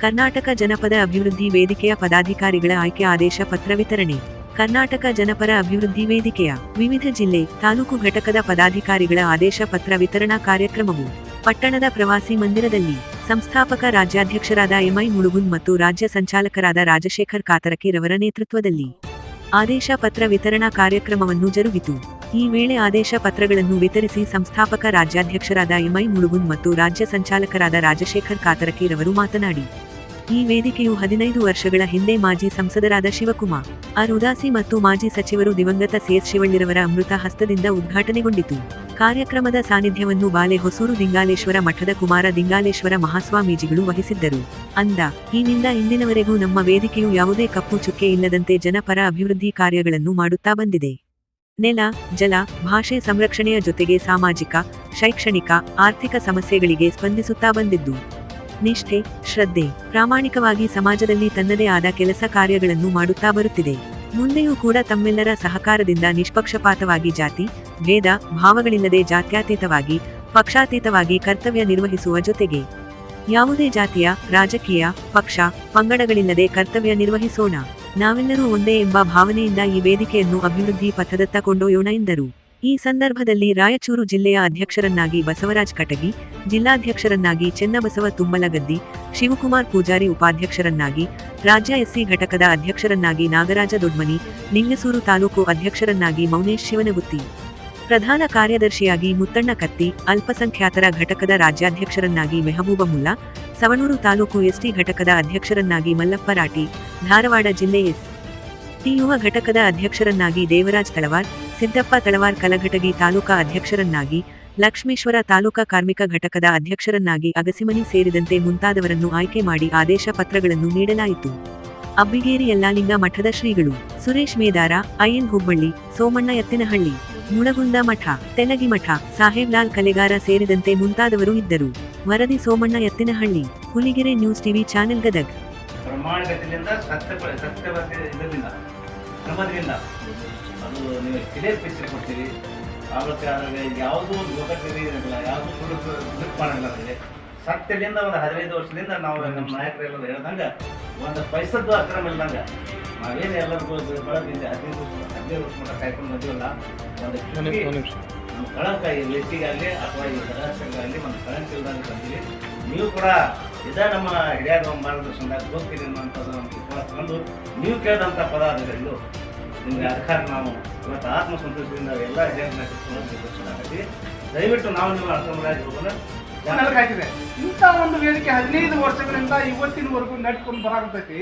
ಕರ್ನಾಟಕ ಜನಪದ ಅಭಿವೃದ್ಧಿ ವೇದಿಕೆಯ ಪದಾಧಿಕಾರಿಗಳ ಆಯ್ಕೆ ಆದೇಶ ಪತ್ರ ವಿತರಣೆ. ಕರ್ನಾಟಕ ಜನಪರ ಅಭಿವೃದ್ಧಿ ವೇದಿಕೆಯ ವಿವಿಧ ಜಿಲ್ಲೆ, ತಾಲೂಕು ಘಟಕದ ಪದಾಧಿಕಾರಿಗಳ ಆದೇಶ ಪತ್ರ ವಿತರಣಾ ಕಾರ್ಯಕ್ರಮವು ಪಟ್ಟಣದ ಪ್ರವಾಸಿ ಮಂದಿರದಲ್ಲಿ ಸಂಸ್ಥಾಪಕ ರಾಜ್ಯಾಧ್ಯಕ್ಷರಾದ ಎಂಐ ಮುಳುಗುನ್ ಮತ್ತು ರಾಜ್ಯ ಸಂಚಾಲಕರಾದ ರಾಜಶೇಖರ್ ಕಾತರಕಿರವರ ನೇತೃತ್ವದಲ್ಲಿ ಆದೇಶ ಪತ್ರ ವಿತರಣಾ ಕಾರ್ಯಕ್ರಮವನ್ನು ಜರುಗಿತು. ಈ ವೇಳೆ ಆದೇಶ ಪತ್ರಗಳನ್ನು ವಿತರಿಸಿ ಸಂಸ್ಥಾಪಕ ರಾಜ್ಯಾಧ್ಯಕ್ಷರಾದ ಎಂಐ ಮುಳುಗುನ್ ಮತ್ತು ರಾಜ್ಯ ಸಂಚಾಲಕರಾದ ರಾಜಶೇಖರ್ ಕಾತರಕಿ ರವರು ಮಾತನಾಡಿ, ಈ ವೇದಿಕೆಯು ಹದಿನೈದು ವರ್ಷಗಳ ಹಿಂದೆ ಮಾಜಿ ಸಂಸದರಾದ ಶಿವಕುಮಾರ್, ಆರ್. ಉದಾಸಿ ಮತ್ತು ಮಾಜಿ ಸಚಿವರು ದಿವಂಗತ ಸಿಎಸ್ ಶಿವಳ್ಳಿರವರ ಅಮೃತ ಹಸ್ತದಿಂದ ಉದ್ಘಾಟನೆಗೊಂಡಿತು. ಕಾರ್ಯಕ್ರಮದ ಸಾನ್ನಿಧ್ಯವನ್ನು ಬಾಲೆ ಹೊಸೂರು ದಿಂಗಾಲೇಶ್ವರ ಮಠದ ಕುಮಾರ ದಿಂಗಾಲೇಶ್ವರ ಮಹಾಸ್ವಾಮೀಜಿಗಳು ವಹಿಸಿದ್ದರು. ಅಂದ ಈನಿಂದ ಇಂದಿನವರೆಗೂ ನಮ್ಮ ವೇದಿಕೆಯು ಯಾವುದೇ ಕಪ್ಪು ಚುಕ್ಕೆ ಇಲ್ಲದಂತೆ ಜನಪರ ಅಭಿವೃದ್ಧಿ ಕಾರ್ಯಗಳನ್ನು ಮಾಡುತ್ತಾ ಬಂದಿದೆ. ನೆಲ ಜಲ, ಭಾಷೆ ಸಂರಕ್ಷಣೆಯ ಜೊತೆಗೆ ಸಾಮಾಜಿಕ, ಶೈಕ್ಷಣಿಕ, ಆರ್ಥಿಕ ಸಮಸ್ಯೆಗಳಿಗೆ ಸ್ಪಂದಿಸುತ್ತಾ ಬಂದಿದ್ದು. ನಿಷ್ಠೆ, ಶ್ರದ್ಧೆ, ಪ್ರಾಮಾಣಿಕವಾಗಿ ಸಮಾಜದಲ್ಲಿ ತನ್ನದೇ ಆದ ಕೆಲಸ ಕಾರ್ಯಗಳನ್ನು ಮಾಡುತ್ತಾ ಬರುತ್ತಿದೆ. ಮುಂದೆಯೂ ಕೂಡ ತಮ್ಮೆಲ್ಲರ ಸಹಕಾರದಿಂದ ನಿಷ್ಪಕ್ಷಪಾತವಾಗಿ ಜಾತಿ, ಭೇದ, ಭಾವಗಳಿಲ್ಲದೆ ಜಾತ್ಯಾತೀತವಾಗಿ, ಪಕ್ಷಾತೀತವಾಗಿ ಕರ್ತವ್ಯ ನಿರ್ವಹಿಸುವ ಜೊತೆಗೆ. ಯಾವುದೇ ಜಾತಿಯ, ರಾಜಕೀಯ, ಪಕ್ಷ, ಪಂಗಡಗಳಿಲ್ಲದೆ ಕರ್ತವ್ಯ ನಿರ್ವಹಿಸೋಣ. ನಾವೆಲ್ಲರೂ ಒಂದೇ ಎಂಬ ಭಾವನೆಯಿಂದ ಈ ವೇದಿಕೆಯನ್ನು ಅಭಿವೃದ್ಧಿ ಪಥದತ್ತ ಕೊಂಡೊಯ್ಯೋಣ ಎಂದರು. ಈ ಸಂದರ್ಭದಲ್ಲಿ ರಾಯಚೂರು ಜಿಲ್ಲೆಯ ಅಧ್ಯಕ್ಷರನ್ನಾಗಿ ಬಸವರಾಜ್ ಕಟಗಿ, ಜಿಲ್ಲಾಧ್ಯಕ್ಷರನ್ನಾಗಿ ಚೆನ್ನಬಸವ ತುಮ್ಮಲಗದ್ದಿ ಶಿವಕುಮಾರ್ ಪೂಜಾರಿ ಉಪಾಧ್ಯಕ್ಷರನ್ನಾಗಿ, ರಾಜ್ಯ ಎಸ್ಸಿ ಘಟಕದ ಅಧ್ಯಕ್ಷರನ್ನಾಗಿ ನಾಗರಾಜ ದೊಡ್ಮನಿ ನಿಂಗಸೂರು ತಾಲೂಕು ಅಧ್ಯಕ್ಷರನ್ನಾಗಿ ಮೌನೇಶ್ ಶಿವನಗುತ್ತಿ. ಪ್ರಧಾನ ಕಾರ್ಯದರ್ಶಿಯಾಗಿ ಮುತ್ತಣ್ಣ ಕತ್ತಿ, ಅಲ್ಪಸಂಖ್ಯಾತರ ಘಟಕದ ರಾಜ್ಯಾಧ್ಯಕ್ಷರನ್ನಾಗಿ ಮೆಹಬೂಬ ಮುಲ್ಲಾ ಸವಣೂರು ತಾಲೂಕು ಎಸ್ಟಿ ಘಟಕದ ಅಧ್ಯಕ್ಷರನ್ನಾಗಿ ಮಲ್ಲಪ್ಪ ರಾಟಿ ಧಾರವಾಡ ಜಿಲ್ಲೆ ಎಸ್. ಟಿಯುವ ಘಟಕದ ಅಧ್ಯಕ್ಷರನ್ನಾಗಿ ದೇವರಾಜ್ ತಳವಾರ್, ಸಿದ್ದಪ್ಪ ತಳವಾರ್ ಕಲಘಟಗಿ ತಾಲೂಕಾ ಅಧ್ಯಕ್ಷರನ್ನಾಗಿ ಲಕ್ಷ್ಮೇಶ್ವರ ತಾಲೂಕಾ ಕಾರ್ಮಿಕ ಘಟಕದ ಅಧ್ಯಕ್ಷರನ್ನಾಗಿ ಅಗಸಿಮನಿ ಸೇರಿದಂತೆ ಮುಂತಾದವರನ್ನು ಆಯ್ಕೆ ಮಾಡಿ ಆದೇಶ ಪತ್ರಗಳನ್ನು ನೀಡಲಾಯಿತು. ಅಬ್ಬಿಗೇರಿ ಯಲ್ಲಾಲಿಂಗ ಮಠದ ಶ್ರೀಗಳು ಸುರೇಶ್ ಮೇದಾರ ಐಎನ್ ಹುಬ್ಬಳ್ಳಿ, ಸೋಮಣ್ಣ ಎತ್ತಿನಹಳ್ಳಿ ಮುಳಗುಂದ ಮಠ ತೆಲಗಿ ಮಠ ಸಾಹೇಬ್ಲಾಲ್ ಕಲೆಗಾರ ಸೇರಿದಂತೆ ಮುಂತಾದವರು ಇದ್ದರು. ವರದಿ Somanna Ettinahalli Huligere news TV channel Gadag. ಪ್ರಾಮಾಣಿಕತೆಯಿಂದ ಸತ್ಯ ಸತ್ಯವತೆ ಇದರಿಂದ ಕ್ರಮದಿಂದ ಅದು ನೀವು ಕ್ಲಿಯರ್ ಪಿಕ್ಚರ್ ಕೊಡ್ತೀರಿ ಆಗುತ್ತೆ ಅದ್ರಲ್ಲಿ ಯಾವುದೂ ಲೋಕದಲ್ಲಿ ಇರೋದಿಲ್ಲ ಯಾವುದೂ ಸುಳ್ಳು ಸುಳ್ಳು ಮಾಡಲ್ಲ ಅದರಲ್ಲಿ ಸತ್ಯದಿಂದ ಒಂದು ಹದಿನೈದು ವರ್ಷದಿಂದ ನಾವು ನಮ್ಮ ನಾಯಕರೆಲ್ಲ ಹೇಳ್ದಂಗೆ ಒಂದು ಪೈಸದ್ದು ಅಕ್ರಮ ಇಲ್ದಂಗೆ ನಾವೇನು ಎಲ್ಲರಿಗೂ ಬೆಳೆದಿದ್ದೆ ಹದಿನೈದು ವರ್ಷ ಹದಿನೈದು ವರ್ಷ ಮಟ್ಟ ಕಾಯ್ಕೊಂಡು ಬಂದಿವಲ್ಲ ಒಂದು ನಮ್ಮ ಕಳಂಕ ಈ ಲೆಟ್ಟಿಗಾಗಲಿ ಅಥವಾ ಈ ಸದಾಶಂಗಾಗಲಿ ಒಂದು ಕಳಂಕ ಇಲ್ದಂಗೆ ಬಂದಿರಿ ನೀವು ಕೂಡ ಇದೇ ನಮ್ಮ ಹಿರಿಯರ ಸಂಘ ಹೋಗ್ತೀರಿ ಅನ್ನೋಂಥದ್ದು ನಮ್ಗೆ ವಿಶ್ವಾಸ ತಂದು ನೀವು ಕೇಳಿದಂಥ ಪದ ನಿಮಗೆ ಅಧಿಕಾರ ನಾವು ಇವತ್ತು ಆತ್ಮಸಂತೋಷದಿಂದ ಎಲ್ಲ ಹಿರಿಯರನ್ನ ಕರ್ಕೊಂಡು ದಯವಿಟ್ಟು ನಾವು ನಿಮ್ಮ ಅರ್ಥಮರಾಜ ಹೋಗೋಣ. ಜನರಿಗೆ ಹಾಕಿದೆ. ಇಂಥ ಒಂದು ವೇದಿಕೆ ಹದಿನೈದು ವರ್ಷಗಳಿಂದ ಇವತ್ತಿನವರೆಗೂ ನಡ್ಕೊಂಡು ಬರಾಕತೈತಿ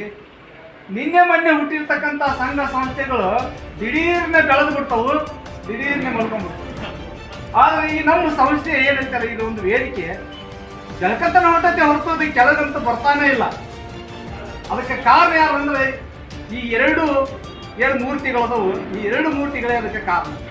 ನಿನ್ನೆ ಮೊನ್ನೆ ಹುಟ್ಟಿರ್ತಕ್ಕಂಥ ಸಂಘ ಸಂಸ್ಥೆಗಳು ದಿಢೀರ್ನೆ ಬೆಳೆದು ಬಿಡ್ತಾವು. ದಿಢೀರ್ನೆ ಮಲ್ಕೊಂಡ್ಬಿಡ್ತಾವು. ಆದ್ರೆ ಈ ನಮ್ಮ ಸಂಸ್ಥೆ ಏನಂತಾರೆ ಇದು ಒಂದು ವೇದಿಕೆ. ಜಲಕತ್ತನ ಹೊಟ್ಟತೆ ಹೊರತು ಅದಕ್ಕೆ ಕೆಳಗಂತ ಬರ್ತಾನೆ ಇಲ್ಲ. ಅದಕ್ಕೆ ಕಾರಣ ಯಾರು ಅಂದ್ರೆ, ಈ ಎರಡು ಎರಡು ಮೂರ್ತಿಗಳದವು. ಈ ಎರಡು ಮೂರ್ತಿಗಳೇ ಅದಕ್ಕೆ ಕಾರಣ.